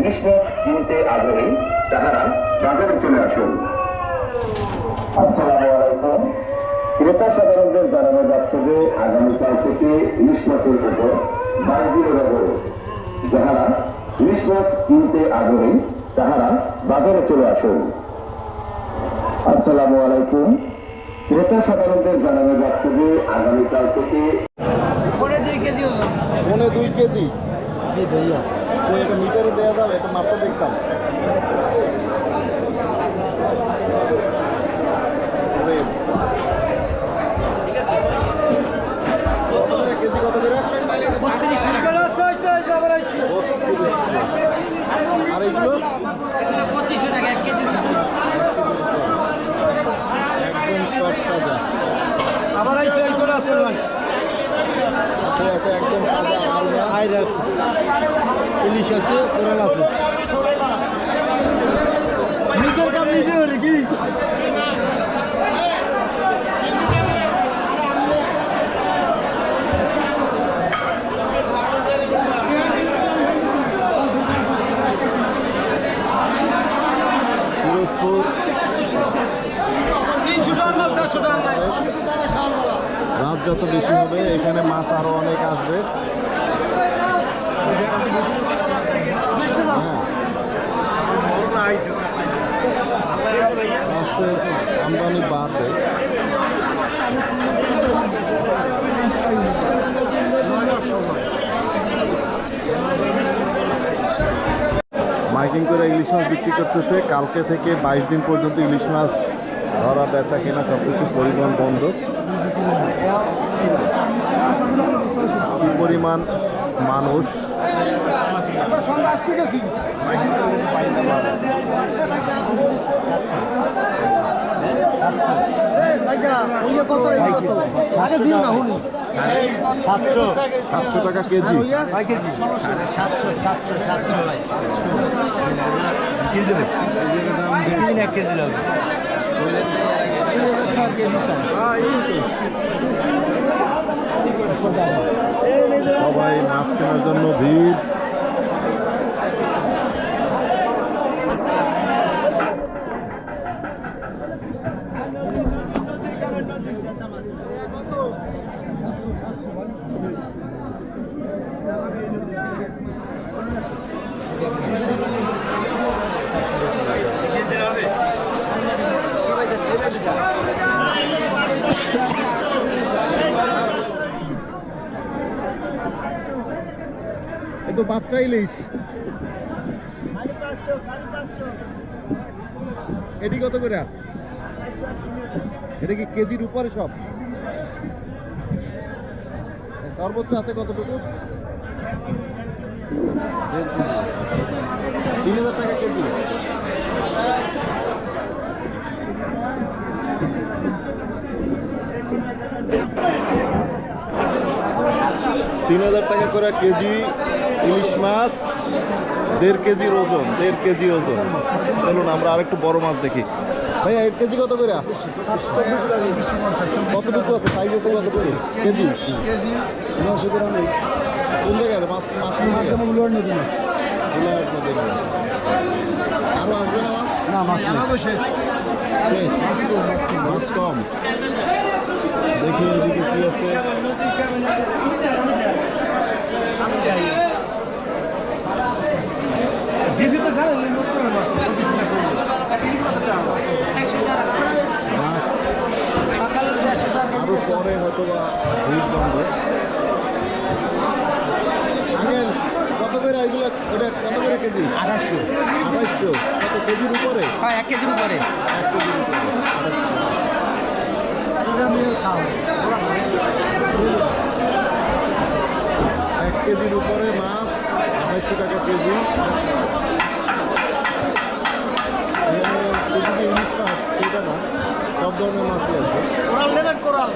ইলিশ মাছ কিনতে আগ্রহী তাহারা বাজারে চলে আসুন। আসসালামু আলাইকুম। ক্রেতা সাধারণদের জানানো যাচ্ছে যে আগামীকাল থেকে ইলিশ মাছের উপর বাণিজ্য লাগবে যাহারা ইলিশ মাছ কিনতে আগ্রহী তাহারা বাজারে চলে আসুন। আসসালামু আলাইকুম। ক্রেতা সাধারণদের জানানো যাচ্ছে যে আগামীকাল থেকে পরে দুই কেজি ওজন। পনে দুই কেজি। জি ভাইয়া তো এটা মিটারে দেওয়া যাবে, এটা মাপটা দেখতাম। এইগুলো টাকা আবার আইছে, এই করে আছে ভাই। ঠিক আছে একদম তাজা আলগা আইর আছে ইলিশ আছে কোরাল আছে নিজের কাম নিজে হরে কি পিরোজপুর রাত যত বেশি হবে, এখানে মাছ আরও অনেক আসবে। হ্যাঁ। আমদানি বাড়বে। মাইকিং করে ইলিশ মাছ বিক্রি করতেছে। কালকে থেকে বাইশ দিন পর্যন্ত ইলিশ মাছ ধরা, বেচা কেনা সব কিছু পরিবহন বন্ধ। কি পরিমাণ মানুষ সাতশো টাকা কেজি সাতশো সাতশো সাতশো কেজি সবাই মাছ কেনার জন্য ভিড়। এ তো বাচ্চা ইলিশ। এটি কত করে? এটা কি কেজির উপরে সব? সর্বোচ্চ আছে কতটুকু? তিন হাজার টাকা কেজি। তিন হাজার টাকা করে কেজি ইলিশ মাছ দেড় কেজির ওজন দেড় কেজি ওজন। চলুন আমরা আরেকটু বড় মাছ দেখি। ভাইয়া এক কেজি কত করে? কতটুকু আছে? সাইজ আছে কতটুকু কেজি কেজি? নশো গ্রাম। কোন জায়গায় মাছ মাছ মাছ এবং লোয়ার নদী মাছগুলার নদীর মাছ আরও আসবে না মাছ? না মাছ না। মাছ কম দেখি এদিকে কি আছে দিয়েছি তো ছাড়া একশো টাকা মাছ সকালে দেড়শো টাকা আরও পরে হয়তো বা ভিড় জমবে আগে কত করে এগুলো ওটা কত করে কেজি? আঠাশশো আড়াইশো। কত কেজির উপরে? হ্যাঁ এক কেজির উপরে। এক কেজির উপরে। আড়াইশো এক কেজির উপরে মাছ আড়াইশো টাকা কেজি। ইলিশ মাছ সেটা না। সব ধরনের মাছই আছে কোরাল নেবেন কোরাল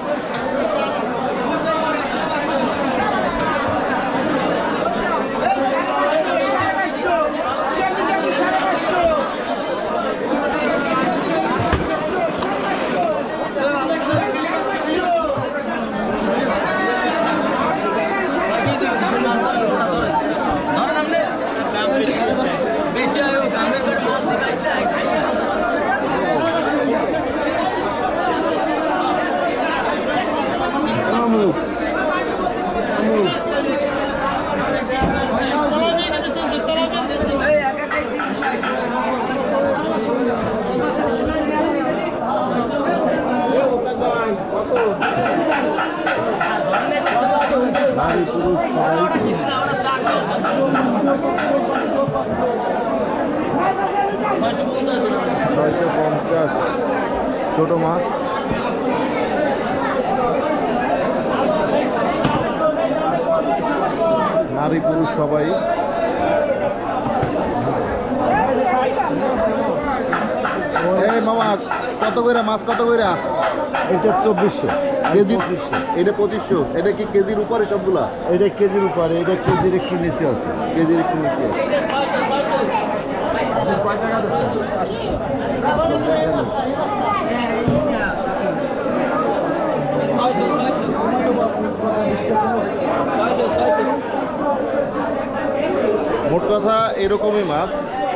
ছয়শো পঞ্চাশ। ছোট মাছ। নারী পুরুষ সবাই এই মামা কত কইরা মাছ কত কইরা? এটা চব্বিশশো। কেজি? এটা পঁচিশশো। এটা কি কেজির উপরে সবগুলা? এটা কেজির উপরে এটা কেজির একটু নিচে আছে। কেজির একটু নিচে। মোট কথা এরকমই মাছ।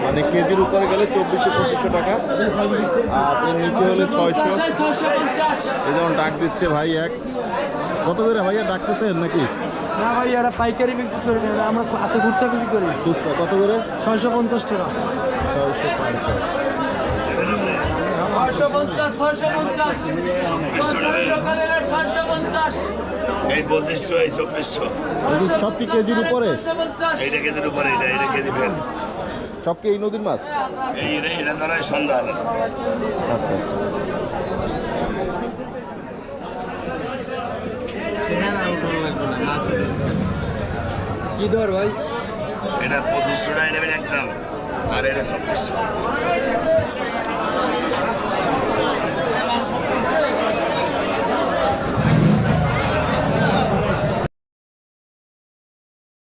মানে কেজির উপরে গেলে চব্বিশশো পঁচিশশো টাকা। আর এর নিচে হলে ছয়শো। এই যেমন ডাক দিচ্ছে ভাই এক। কত করে ভাইয়া ডাকতেছেন নাকি? না ভাই এটা পাইকারি বিক্রি করি না আমরা হাতে ঘুরতে বিক্রি করি। খুচরা কত করে? ছয়শো পঞ্চাশ টাকা। ছয়শো পঞ্চাশ। ছয়শো পঞ্চাশ ছয়শো পঞ্চাশ। ছয়শো পঞ্চাশ। এই পঁচিশশো এই চব্বিশশো। সব কি কেজির উপরে? এইটা কেজির উপরে এটা এটা কেজি ফেল সব কি এই নদীর মাছ? এই এটা এটা ধরায় সন্ধ্যা আচ্ছা আচ্ছা। কি দর ভাই? এটা পঁচিশশো টাকা নেবেন একদম আর এটা চব্বিশশো।